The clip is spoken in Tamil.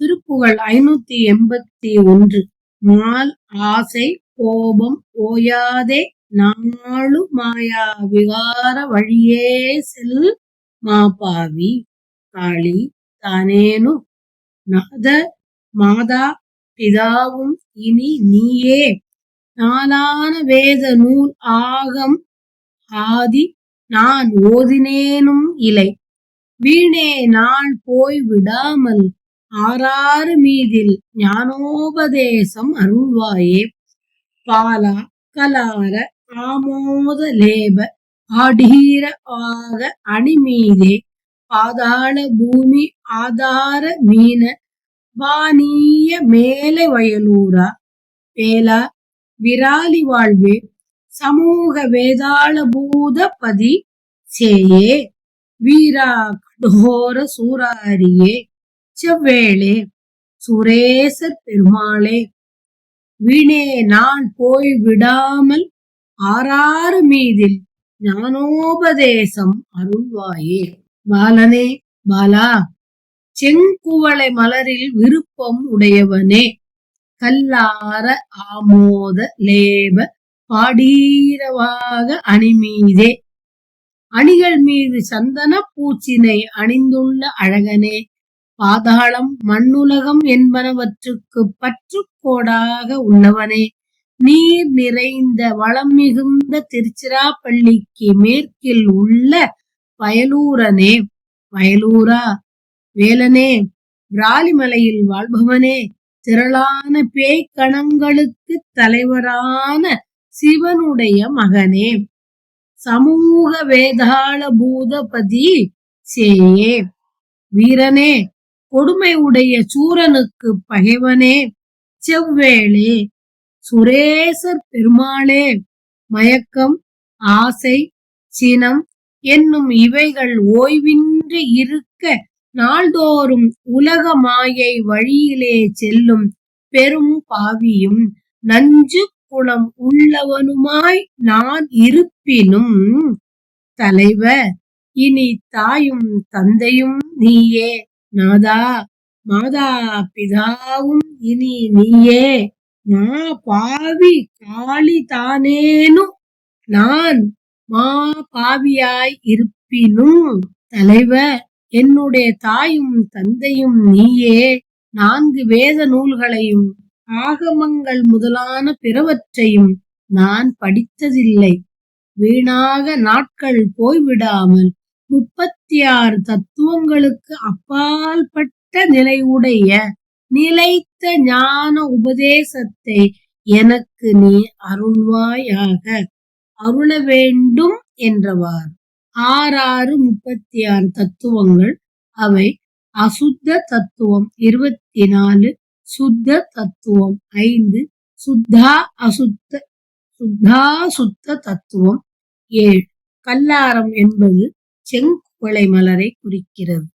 திருப்புகழ் ஐநூத்தி எண்பத்தி ஒன்று. மால் ஆசை கோபம் ஓயாதே நாளு மாயா விகார வழியே செல். மாபாவி காளி தானேனு. நாத மாதா பிதாவும் இனி நீயே. நாலான வேத நூல் ஆகம் ஆதி நான் ஓதினேனும் இலை. வீணே நான் போய் விடாமல் ஆறாறு மீதில் ஞானோபதேசம் அருள்வாயே. பாலா கலார ஆமோத லேப ஆடீர ஆக அணிமீதே. பாதாள பூமி ஆதார மீன வாணிய மேலை வயலூரா. வேலா விராலி வாழ்வே சமூக வேதாள பூத பதி சேயே. வீரா கடோர சூராரியே. செவ்வேளே சுரேசர் பெருமாளே வீணே நான் போய் விடாமல் ஆறாறு மீதில் ஞானோபதேசம் அருள்வாயே. பாலனே பாலா செங்குவளை மலரில் விருப்பம் உடையவனே கல்லார ஆமோத லேப பாடீரவாக அணிமீதே. அணிகள் மீது சந்தன பூச்சினை அணிந்துள்ள அழகனே பாதாளம் மண்ணுலகம் என்பனவற்றுக்கு பற்றுக்கோடாக உள்ளவனே. நீர் நிறைந்த வளம் மிகுந்த திருச்சிராப்பள்ளிக்கு மேற்கில் உள்ள வயலூரனே. வயலூரா? வேலனே? விராலிமலையில் வாழ்பவனே. திரளான பேய்கணங்களுக்கு தலைவரான சிவனுடைய மகனே. சமூக வேதாள பூதபதி சேயே. வீரனே? கொடுமை உடைய சூரனுக்கு பகைவனே செவ்வேளே சுரேசர் பெருமாளே மயக்கம் ஆசை சினம் என்னும் இவைகள் ஓய்வின்றி இருக்க நாள்தோறும் உலக மாயை வழியிலே செல்லும் பெரும் பாவியும் நஞ்சு குணம் உள்ளவனுமாய் நான் இருப்பினும் தலைவர் இனி தாயும் தந்தையும் நீயே. நாதா மாதா பிதாவும் இனி நீயே. மா பாவி காளி தானேனும். நான் மா பாவியாய் இருப்பினும் தலைவ என்னுடைய தாயும் தந்தையும் நீயே. நான்கு வேத நூல்களையும் ஆகமங்கள் முதலான பிறவற்றையும் நான் படித்ததில்லை. வீணாக நாட்கள் போய்விடாமல் முப்பத்தி ஆறு தத்துவங்களுக்கு அப்பால்பட்ட நிலையுடைய நிலைத்த ஞான உபதேசத்தை எனக்கு நீ அருள்வாயாக. அருள வேண்டும் என்றவார். ஆறாறு முப்பத்தி ஆறு தத்துவங்கள். அவை அசுத்த தத்துவம் இருபத்தி நாலு சுத்த தத்துவம் ஐந்து சுத்தா அசுத்த சுத்தா சுத்த தத்துவம் ஏழு. கல்லாரம் என்பது செங்குவளை மலரை குறிக்கிறது.